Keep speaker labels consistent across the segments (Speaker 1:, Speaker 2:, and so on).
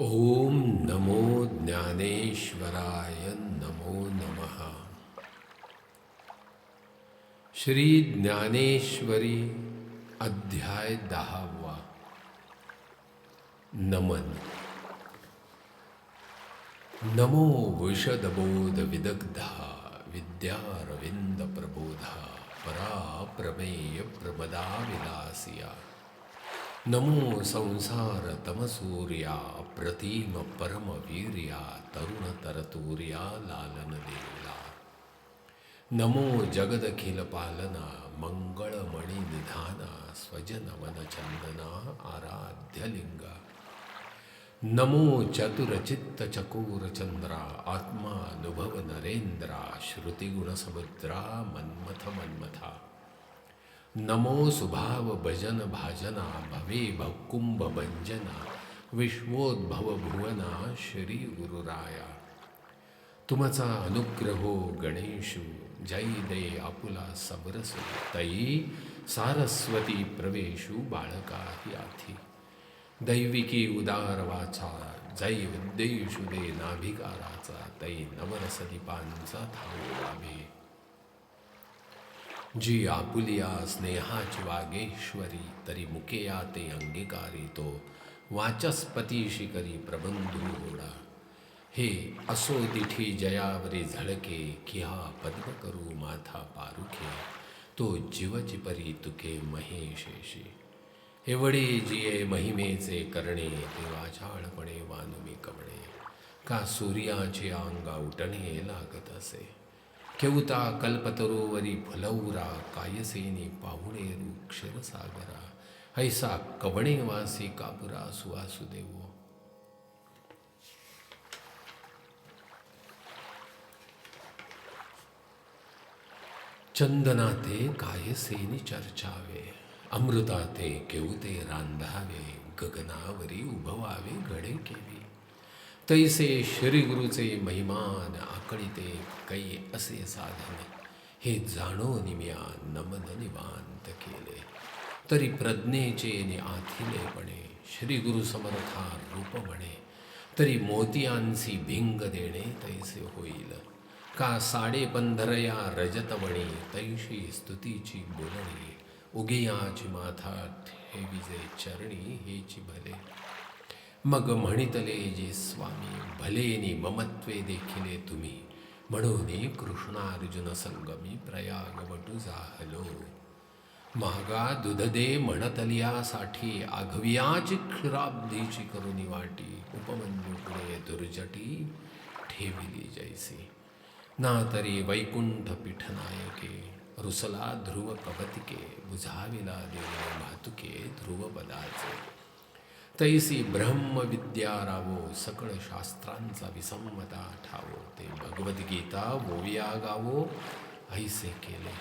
Speaker 1: ओम नमो ज्ञानेश्वराय नमो नमः। श्री ज्ञानेश्वरी अध्याय दहावा। नमन। नमो विशदबोध विदग्धा विद्यारविंद प्रबोधा परा प्रमेय प्रमदा विलासिया ನಮೋ ಸಂಸಾರ ತಮಸೂರ್ಯ ಪ್ರತಿಮ ಪರಮ ವೀರ್ಯ, ತರುಣ ತರತೂರ್ಯ, ಲಾಲನ ದೇವ ನಮೋ ಜಗದಖಿಲ ಪಾಲನ, ಮಂಗಳಮಣಿ ನಿಧಾನ, ಸ್ವಜನವನ ಚಂದನ ಆರಾಧ್ಯಲಿಂಗ ನಮೋ ಚತುರಚಿತ್ತ ಚಕೋರ ಚಂದ್ರ, ಆತ್ಮಾನುಭವ ನರೇಂದ್ರ, ಶ್ರುತಿಗುಣ ಸಮುದ್ರ, ಮನ್ಮಥ ಮನ್ಮಥ. नमो सुभाव भजन भाजना भवे भकुंभ भंजना विश्वोद्भव भुवना श्री गुरुराया। तुमचा अनुग्रहो हो गणेशु जय दे आपुला सबरसु तई सारस्वती प्रवेशु बाळका आथी। दैविकी उदार वाचा जय विद्येषु दे नाभिकाराचा तै नवरसदीपांचा थाऊ लाभे। जी आपुलिया स्नेहाची वागेश्वरी तरी मुकेया ते अंगीकारी तो वाचस्पतीशी करी प्रबंधू होडा हे असो तिठी जयावरी झळके किहा पद्म करू माथा पारुखे तो जीवची परी तुके महेशेशी एवढे जिये महिमेचे करणे ते वाचाळपणे वानुमी कवणे का सूर्याचे अंगा उठणे लागत असे? ಕೆವುತಾ ಕಲ್ಪತರೋವರಿ ಫಲೌರ ಕಾಯಸೇನಿ ಪಾವುಣೆಯರು ಕ್ಷೀರಸಾಗರ ಐಸಾ ಕವಣೆ ವಾಸಿ ಕಾಪುರ ಸುವಾಸುದೇವೋ चंदना ते काय सेनी चर्चावे अमृता ते केवते रांधावे गगनावरी उभवावे घडे केवी तैसे श्री गुरुचे महिमान आकळीते कै असे साधने। हे जाणो निम्या नमन निवांत केले। तरी प्रज्ञेचे नि आथिलेपणे श्री गुरु समर्था रूप म्हणे। तरी मोतियांसी भिंग देणे तैसे होईल। का साडे पंधरया रजतवणी तैशी स्तुतीची बोलणी। उगियाची माथा ठेविजे चरणी हेची भले। मग म्हणितले जे स्वामी भलेनी ममत्वे देखिले तुम्ही म्हणून कृष्णार्जुन संगमी प्रयागवटू झालो. मागा महागा दुधदे म्हणतलियासाठी आघवियाची क्षीराब्धीची करुणी वाटी उपमन्युकडे दुर्जटी ठेविली जैसी. ना तरी वैकुंठ पीठनायके रुसला ध्रुव कवतिके बुझाविला देव भातुके ध्रुव पदाचे तैसी ब्रह्मविद्या रावो सकळ शास्त्रांचा विसंमता ठावो ते भगवद्गीता ओविया गावो ऐसे केले.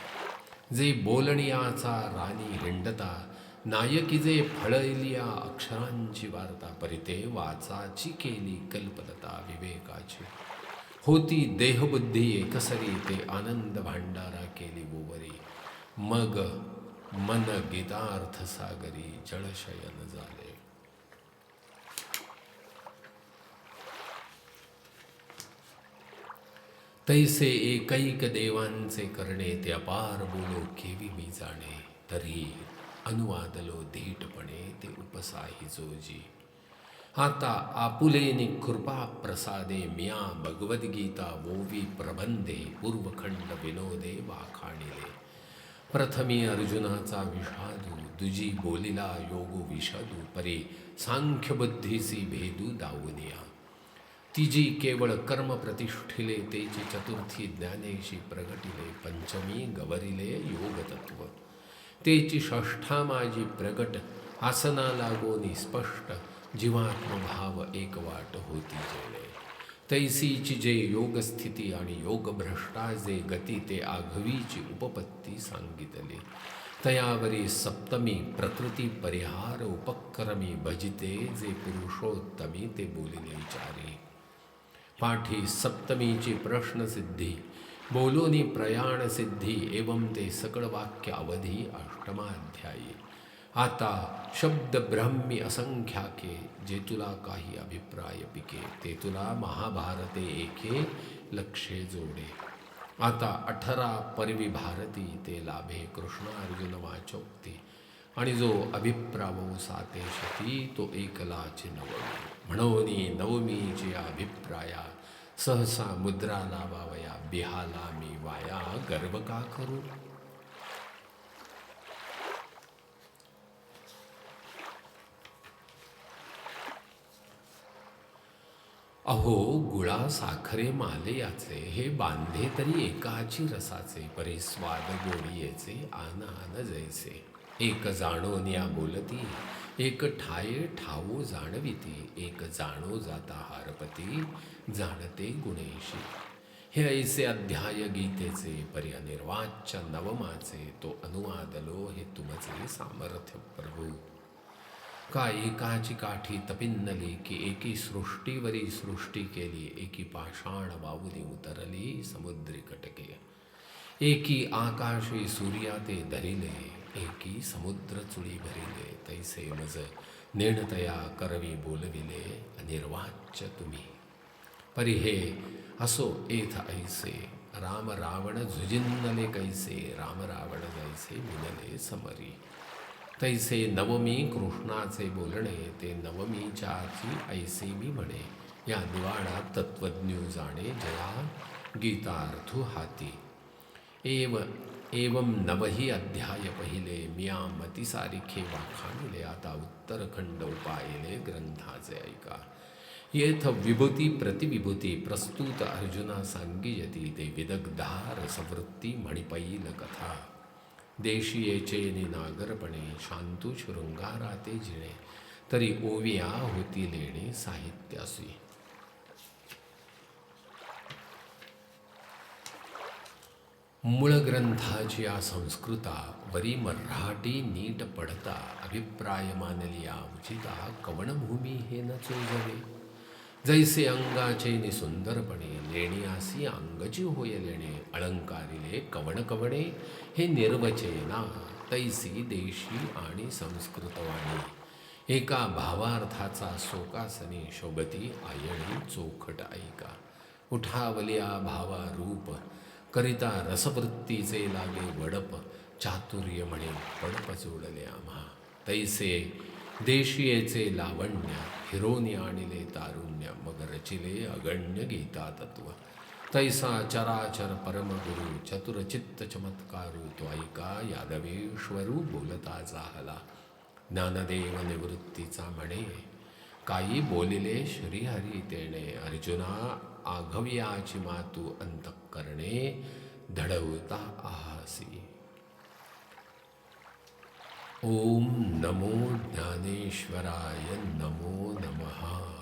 Speaker 1: जे बोलणियाचा राणी हिंडता नायकी जे फळलिया अक्षरांची वार्ता परिते वाचाची केली कल्पलता विवेकाची. होती देहबुद्धी एकसरी ते आनंद भांडारा केली बोवरी. मग मन गीतार्थ सागरी जळशयन झाले. तैसे एकैक देवांचे करणे ते अपार बोलो केवी मी जाणे तरी अनुवादलो धीटपणे ते उपसाही जोजी. आता आपुलेनी कृपा प्रसादे मिया भगवद्गीता वोवी प्रबंधे पूर्वखंड विनोदे वाखाणिले. प्रथमी अर्जुनाचा विषादू दुजी बोलिला योगो विषादू परी सांख्यबुद्धीसी भेदू दावनिया तिजी केवळ कर्म प्रतिष्ठिले तेची चतुर्थी ज्ञानेशी प्रगटिले पंचमी गवरिले योगतत्व. तेची षष्ठा माझी प्रगट आसना लागोनी स्पष्ट जीवात्मभाव एकवाट होती जेणे तैसीची जे योगस्थिती आणि योगभ्रष्टा जे गती ते आघवीची उपपत्ती सांगितली. तयावरी सप्तमी प्रकृती परिहार उपक्रमी भजिते जे पुरुषोत्तमी ते बोलिले विचारी पाठी सप्तमीची प्रश्नसिद्धी बोलूनी प्रयाणसिद्धी एवं ते सकळ वाक्य अवधी अष्टमाध्यायी. आता शब्द ब्रह्मी असंख्याके जे तुला काही अभिप्राय पिके ते तुला महाभारते एके लक्षे जोडे. आता अठरा परवी भारती ते लाभे कृष्ण अर्जुन वाचोक्ती. आणि जो अभिप्रावो साते शती तो एकलाची नवमी. म्हणून नवमीचे अभिप्राया सहसा मुद्रा लावावया बिहाला मी वाया गर्व का करू? अहो गुळा साखरे माले याचे हे बांधे तरी एकाची रसाचे परी स्वाद गोडियेचे आन आन जैसे. एक जाणून या बोलती एक ठाये ठाऊ जाणविती एक जाणो जाता हारपती जाणते गुणेशी. हे ऐसे अध्याय गीतेचे पर्यनिर्वाच्य नवमाचे तो अनुवादलो हे तुमचे सामर्थ्य प्रभू. का एकाची काठी तपिन्नली की एकी सृष्टीवरी सृष्टी केली एकी पाषाण वावुनी उतरली समुद्री कटके. एकी आकाशी सूर्या ते धरिले एकी समुद्र चुळी भरिले तैसे मज नेणतया करवी बोलविले अनिर्वाच्य तुम्ही. परी हे असो एथ ऐसे राम रावण झुजिन्नले कैसे राम रावण जैसे मिनले समरी. तैसे नवमी कृष्णाचे बोलणे ते नवमीच्याची ऐसे मी म्हणे या निवाडा तत्वज्ञ जाणे जया गीतार्थु हाती. एव एवं नवही अध्याय पहिले मिया मतिसारिखे वाखाणिले आता उत्तरखंड उपायले ग्रंथाचे ऐका. येथ विभूती प्रतिविभूती प्रस्तुत अर्जुना सांगियती ते विदग्धार सवृत्ती म्हणिपैल कथा. देशीयेचे नागरपणे शांतू शृंगाराते जिणे तरी ओविया होती लेणे साहित्यासी. मूळग्रंथाची या संस्कृता वरी मराठी नीट पडता अभिप्राय मानलिया उचिता कवणभूमी हे न चोजवे जैसे अंगाचे निसुंदरपणे सुंदरपणे लेणियासी अंगची होय लेणे अलंकारिले कवण कवणे हे निर्वचेना तैसी देशी आणि संस्कृतवाणी. एका भावार्थाचा सोकासनी शोभती आयणी चोखट ऐका. उठावल्या भावा रूप करिता रसवृत्तीचे लागे वडप चातुर्य म्हणे पडप जोडले आम्हा. तैसे देशीयेचे लावण्य हिरोनी आणिले तारुण्य मग रचिले अगण्य गीता तत्व तैसा चराचर परमगुरु चतुरचित्त चमत्कारू तो ऐका यादवेश्वरू बोलता जाहला. ज्ञानदेव निवृत्तीचा म्हणे काही बोलिले श्रीहरी तेणे अर्जुना आघव्याची मातू अंतकरणे धडवता आहासी. ओम नमो ज्ञानेश्वराय नमो नमः।